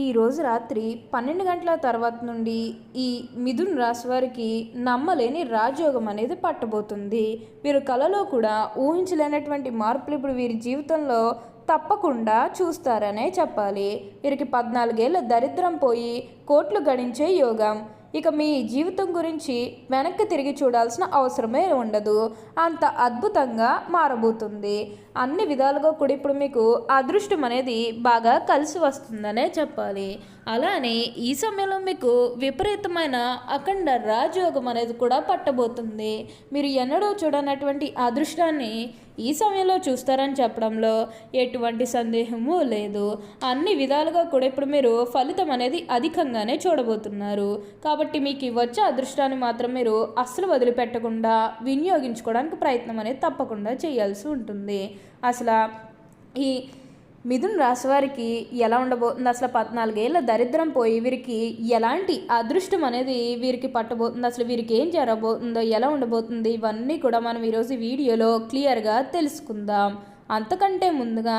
ఈరోజు రాత్రి పన్నెండు గంటల తర్వాత నుండి ఈ మిథున్ రాశి వారికి నమ్మలేని రాజయోగం అనేది పట్టబోతుంది. వీరు కలలో కూడా ఊహించలేనటువంటి మార్పులు ఇప్పుడు వీరి జీవితంలో తప్పకుండా చూస్తారనే చెప్పాలి. వీరికి పద్నాలుగేళ్ళ దరిద్రం పోయి కోట్లు గడించే యోగం. ఇక మీ జీవితం గురించి వెనక్కి తిరిగి చూడాల్సిన అవసరమే ఉండదు. అంత అద్భుతంగా మారబోతుంది. అన్ని విధాలుగా కూడా ఇప్పుడు మీకు అదృష్టం అనేది బాగా కలిసి వస్తుందనే చెప్పాలి. అలానే ఈ సమయంలో మీకు విపరీతమైన అఖండ రాజయోగం అనేది కూడా పట్టబోతుంది. మీరు ఎన్నడూ చూడనటువంటి అదృష్టాన్ని ఈ సమయంలో చూస్తారని చెప్పడంలో ఎటువంటి సందేహము లేదు. అన్ని విధాలుగా కూడా ఇప్పుడు మీరు ఫలితం అనేది అధికంగానే చూడబోతున్నారు. కాబట్టి మీకు వచ్చే అదృష్టాన్ని మాత్రం మీరు అస్సలు వదిలిపెట్టకుండా వినియోగించుకోవడానికి ప్రయత్నం అనేది తప్పకుండా చేయాల్సి ఉంటుంది. అసలు ఈ మిథున్ రాశివారికి ఎలా ఉండబోతుంది? అసలు పద్నాలుగేళ్ళ దరిద్రం పోయి వీరికి ఎలాంటి అదృష్టం అనేది వీరికి పట్టబోతుంది? అసలు వీరికి ఏం జరగబోతుందో ఎలా ఉండబోతుంది? ఇవన్నీ కూడా మనం ఈరోజు వీడియోలో క్లియర్గా తెలుసుకుందాం. అంతకంటే ముందుగా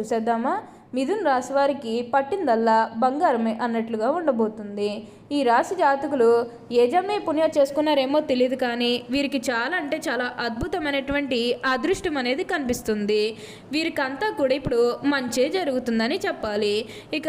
చూసేద్దామా? మిథున్ రాశి వారికి పట్టిందల్లా బంగారమే అన్నట్లుగా ఉండబోతుంది. ఈ రాశి జాతకులు యజమే పుణ్య చేసుకున్నారేమో తెలియదు కానీ వీరికి చాలా అంటే చాలా అద్భుతమైనటువంటి అదృష్టం అనేది కనిపిస్తుంది. వీరికంతా కూడా ఇప్పుడు మంచే జరుగుతుందని చెప్పాలి. ఇక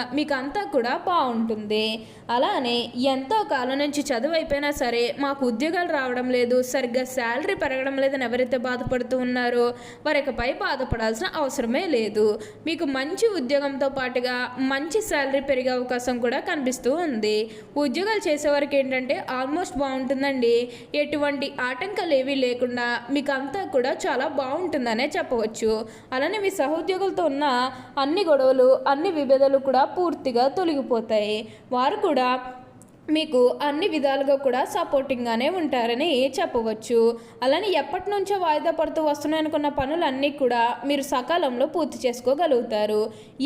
మీకు అంతా కూడా బాగుంటుంది. అలానే ఎంతో కాలం నుంచి చదువు అయిపోయినా సరే మాకు ఉద్యోగాలు రావడం లేదు సరిగ్గా శాలరీ పెరగడం లేదని ఎవరైతే బాధపడుతూ ఉన్నారో వారికపై బాధపడాల్సిన అవసరమే లేదు. మీకు మంచి ఉద్యోగంతో పాటుగా మంచి శాలరీ పెరిగే అవకాశం కూడా కనిపిస్తూ ఉంది. ఉద్యోగాలు చేసేవారికి ఏంటంటే ఆల్మోస్ట్ బాగుంటుందండి. ఎటువంటి ఆటంకాలు ఏవీ లేకుండా మీకు అంతా కూడా చాలా బాగుంటుందనే చెప్పవచ్చు. అలానే మీ సహోద్యోగులతో ఉన్న అన్ని గొడవలు అన్ని విభేదాలు కూడా పూర్తిగా తొలగిపోతాయి. వారు కూడా మీకు అన్ని విధాలుగా కూడా సపోర్టింగ్గానే ఉంటారని చెప్పవచ్చు. అలానే ఎప్పటి నుంచో వాయిదా పడుతూ వస్తున్నాయనుకున్న పనులన్నీ కూడా మీరు సకాలంలో పూర్తి చేసుకోగలుగుతారు.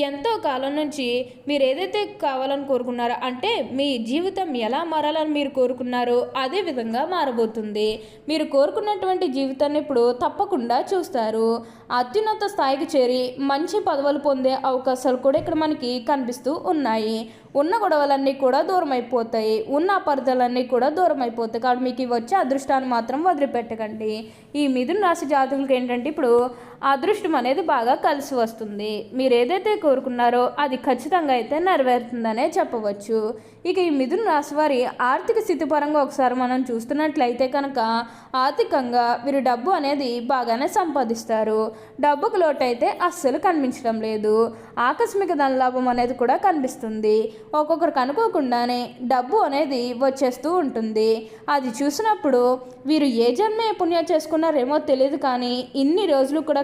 ఎంతో కాలం నుంచి మీరు ఏదైతే కావాలని కోరుకున్నారో అంటే మీ జీవితం ఎలా మారాలని మీరు కోరుకున్నారో అదే విధంగా మారబోతుంది. మీరు కోరుకున్నటువంటి జీవితాన్ని ఇప్పుడు తప్పకుండా చూస్తారు. అత్యున్నత స్థాయికి చేరి మంచి పదవులు పొందే అవకాశాలు కూడా ఇక్కడ మనకి కనిపిస్తూ ఉన్నాయి. ఉన్న గొడవలన్నీ కూడా దూరం అయిపోతాయి ఉన్న అపార్థాలన్నీ కూడా దూరం అయిపోతాయి కాబట్టి మీకు వచ్చే అదృష్టాన్ని మాత్రం వదిలిపెట్టకండి. ఈ మిథున రాశి జాతకులకి ఏంటంటే ఇప్పుడు అదృష్టం అనేది బాగా కలిసి వస్తుంది. మీరు ఏదైతే కోరుకున్నారో అది ఖచ్చితంగా అయితే నెరవేరుతుందనే చెప్పవచ్చు. ఇక ఈ మిథున రాశి వారి ఆర్థిక స్థితి పరంగా ఒకసారి మనం చూస్తున్నట్లయితే కనుక ఆర్థికంగా వీరు డబ్బు అనేది బాగానే సంపాదిస్తారు. డబ్బుకు లోటు అయితే అస్సలు కనిపించడం లేదు. ఆకస్మిక ధనలాభం అనేది కూడా కనిపిస్తుంది. ఒక్కొక్కరికి అనుకోకుండానే డబ్బు అనేది వచ్చేస్తూ ఉంటుంది. అది చూసినప్పుడు వీరు ఏ జన్మే పుణ్యం చేసుకున్నారేమో తెలియదు కానీ ఇన్ని రోజులు కూడా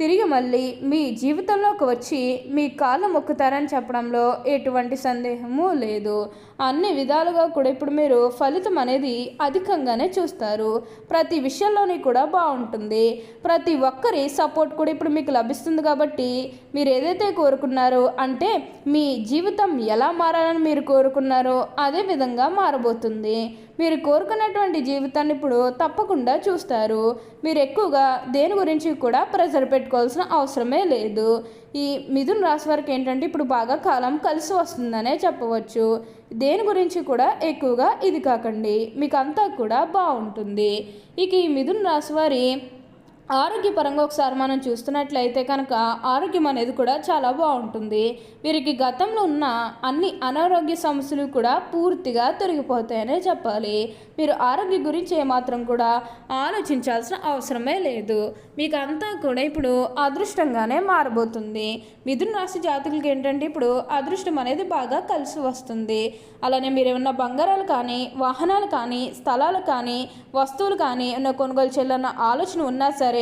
తిరిగి మళ్ళీ మీ జీవితంలోకి వచ్చి మీ కాళ్ళు మొక్కుతారని చెప్పడంలో ఎటువంటి సందేహము లేదు. అన్ని విధాలుగా కూడా ఇప్పుడు మీరు ఫలితం అనేది అధికంగానే చూస్తారు. ప్రతి విషయంలోని కూడా బాగుంటుంది. ప్రతి ఒక్కరి సపోర్ట్ కూడా ఇప్పుడు మీకు లభిస్తుంది కాబట్టి మీరు ఏదైతే కోరుకున్నారో అంటే మీ జీవితం ఎలా మారాలని మీరు కోరుకున్నారో అదే విధంగా మారబోతుంది. మీరు కోరుకున్నటువంటి జీవితాన్ని ఇప్పుడు తప్పకుండా చూస్తారు. మీరు ఎక్కువగా దేని గురించి కూడా ప్రెజర్ పెట్టుకు పెట్టుకోవాల్సిన అవసరమే లేదు. ఈ మిథున్ రాశి వారికి ఏంటంటే ఇప్పుడు బాగా కాలం కలిసి వస్తుందనే చెప్పవచ్చు. దేని గురించి కూడా ఎక్కువగా ఇది కాకండి. మీకు అంతా కూడా బాగుంటుంది. ఇక ఈ మిథున్ రాశి వారి ఆరోగ్యపరంగా ఒకసారి మనం చూస్తున్నట్లయితే కనుక ఆరోగ్యం అనేది కూడా చాలా బాగుంటుంది. వీరికి గతంలో ఉన్న అన్ని అనారోగ్య సమస్యలు కూడా పూర్తిగా తొలగిపోతాయనే చెప్పాలి. మీరు ఆరోగ్యం గురించి ఏమాత్రం కూడా ఆలోచించాల్సిన అవసరమే లేదు. మీకు అంతా కూడా ఇప్పుడు అదృష్టంగానే మారబోతుంది. మిథున రాశి జాతకులకి ఏంటంటే ఇప్పుడు అదృష్టం అనేది బాగా కలిసి వస్తుంది. అలానే మీరు ఏమన్నా బంగారాలు కానీ వాహనాలు కానీ స్థలాలు కానీ వస్తువులు కానీ ఉన్న కొనుగోలు చేయాలన్న ఆలోచన ఉన్నా సరే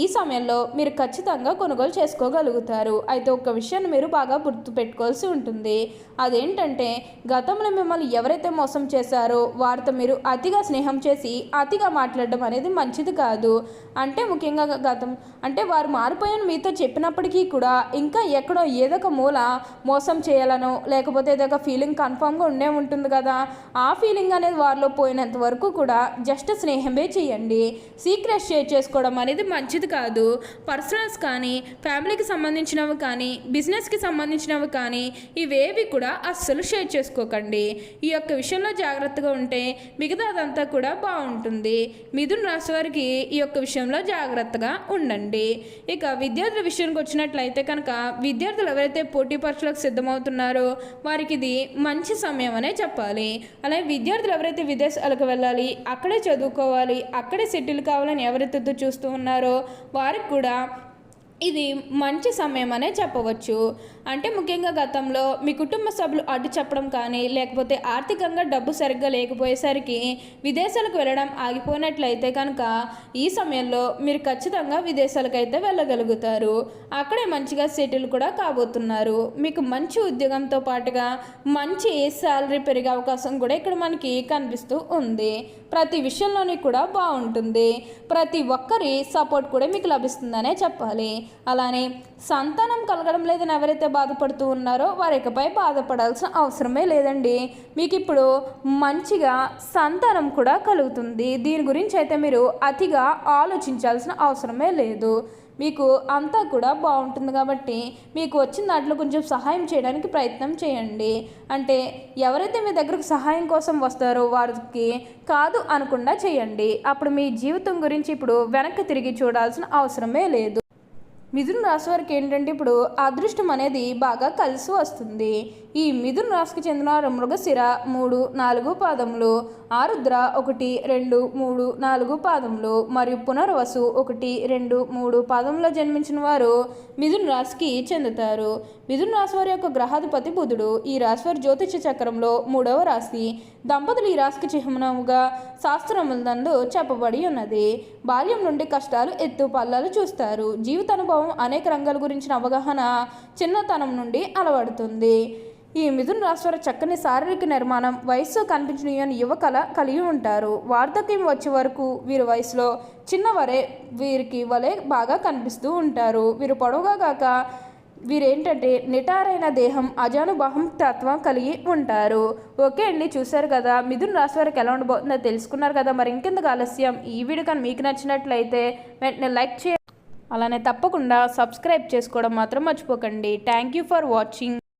ఈ సమయంలో మీరు ఖచ్చితంగా కొనుగోలు చేసుకోగలుగుతారు. అయితే ఒక విషయాన్ని మీరు బాగా గుర్తు పెట్టుకోవాల్సి ఉంటుంది. అదేంటంటే గతంలో మిమ్మల్ని ఎవరైతే మోసం చేశారో వారితో మీరు అతిగా స్నేహం చేసి అతిగా మాట్లాడడం అనేది మంచిది కాదు. అంటే ముఖ్యంగా గతం అంటే వారు మారిపోయాను మీతో చెప్పినప్పటికీ కూడా ఇంకా ఎక్కడో ఏదో ఒక మూల మోసం చేయాలనో లేకపోతే ఏదో ఒక ఫీలింగ్ కన్ఫామ్గా ఉండే ఉంటుంది కదా. ఆ ఫీలింగ్ అనేది వారిలో పోయినంత వరకు కూడా జస్ట్ స్నేహమే చేయండి. సీక్రెట్ షేర్ చేసుకోవడం అనేది మంచిది కాదు. పర్సనల్స్ కానీ ఫ్యామిలీకి సంబంధించినవి కానీ బిజినెస్కి సంబంధించినవి కానీ ఇవేవి కూడా అస్సలు షేర్ చేసుకోకండి. ఈ యొక్క విషయంలో జాగ్రత్తగా ఉంటే మిగతాదంతా కూడా బాగుంటుంది. మిథున్ రాశి వారికి ఈ యొక్క విషయంలో జాగ్రత్తగా ఉండండి. ఇక విద్యార్థుల విషయానికి వచ్చినట్లయితే కనుక విద్యార్థులు ఎవరైతే పోటీ పరీక్షలకు సిద్ధమవుతున్నారో వారికి ఇది మంచి సమయం అనే చెప్పాలి. అలాగే విద్యార్థులు ఎవరైతే విదేశాలకు వెళ్ళాలి అక్కడే చదువుకోవాలి అక్కడే సెటిల్ కావాలని ఎవరైతే చూస్తూ ఉన్నారో వారికి కూడా ఇది మంచి సమయం అనే చెప్పవచ్చు. అంటే ముఖ్యంగా గతంలో మీ కుటుంబ సభ్యులు అడ్డు చెప్పడం కానీ లేకపోతే ఆర్థికంగా డబ్బు సరిగ్గా లేకపోయేసరికి విదేశాలకు వెళ్ళడం ఆగిపోయినట్లయితే కనుక ఈ సమయంలో మీరు ఖచ్చితంగా విదేశాలకు అయితే వెళ్ళగలుగుతారు. అక్కడే మంచిగా సెటిల్ కూడా కాబోతున్నారు. మీకు మంచి ఉద్యోగంతో పాటుగా మంచి శాలరీ పెరిగే అవకాశం కూడా ఇక్కడ మనకి కనిపిస్తూ ఉంది. ప్రతి విషయంలోని కూడా బాగుంటుంది. ప్రతి ఒక్కరి సపోర్ట్ కూడా మీకు లభిస్తుందనే చెప్పాలి. అలానే సంతానం కలగడం లేదని ఎవరైతే బాధపడుతూ ఉన్నారో వారి ఇకపై బాధపడాల్సిన అవసరమే లేదండి. మీకు ఇప్పుడు మంచిగా సంతానం కూడా కలుగుతుంది. దీని గురించి అయితే మీరు అతిగా ఆలోచించాల్సిన అవసరమే లేదు. మీకు అంతా కూడా బాగుంటుంది కాబట్టి మీకు వచ్చిన దాంట్లో కొంచెం సహాయం చేయడానికి ప్రయత్నం చేయండి. అంటే ఎవరైతే మీ దగ్గరకు సహాయం కోసం వస్తారో వారికి కాదు అనకుండా చేయండి. అప్పుడు మీ జీవితం గురించి ఇప్పుడు వెనక్కి తిరిగి చూడాల్సిన అవసరమే లేదు. మిథున రాశి వారికి ఏంటంటే ఇప్పుడు అదృష్టం అనేది బాగా కలిసి వస్తుంది. ఈ మిథున్ రాశికి చెందిన వారు మృగశిర మూడు నాలుగు పాదములు ఆరుద్ర ఒకటి రెండు మూడు నాలుగు పాదములు మరియు పునర్వసు ఒకటి రెండు మూడు పాదంలో జన్మించిన వారు మిథున్ రాశికి చెందుతారు. మిథున్ రాశి వారి యొక్క గ్రహాధిపతి బుధుడు ఈ రాశి వారి జ్యోతిష చక్రంలో మూడవ రాశి. దంపతులు ఈ రాశికి చిహ్నముగా శాస్త్రములందు చెప్పబడి ఉన్నది. బాల్యం నుండి కష్టాలు ఎత్తు పల్లాలు చూస్తారు. జీవిత అనుభవం అనేక రంగాల గురించిన అవగాహన చిన్నతనం నుండి అలవడుతుంది. ఈ మిథున రాశి వారి చక్కని శారీరక నిర్మాణం వయస్సు కనిపించిన యువకల కలిగి ఉంటారు. వార్ధక్యం వచ్చే వరకు వీరి వయసులో చిన్నవరే వీరికి వలె బాగా కనిపిస్తూ ఉంటారు. వీరు పొడవుగా కాక వీరేంటంటే నిటారైన దేహం అజానుబాహం తత్వం కలిగి ఉంటారు. ఓకే అండి చూశారు కదా మిథున్ రాశి వారికి ఎలా ఉండబోతుందో తెలుసుకున్నారు కదా. మరి ఇంకెందుకు ఆలస్యం? ఈ వీడియో కానీ మీకు నచ్చినట్లయితే వెంటనే లైక్ చేయ అలానే తప్పకుండా సబ్స్క్రైబ్ చేసుకోవడం మాత్రం మర్చిపోకండి. Thank you for watching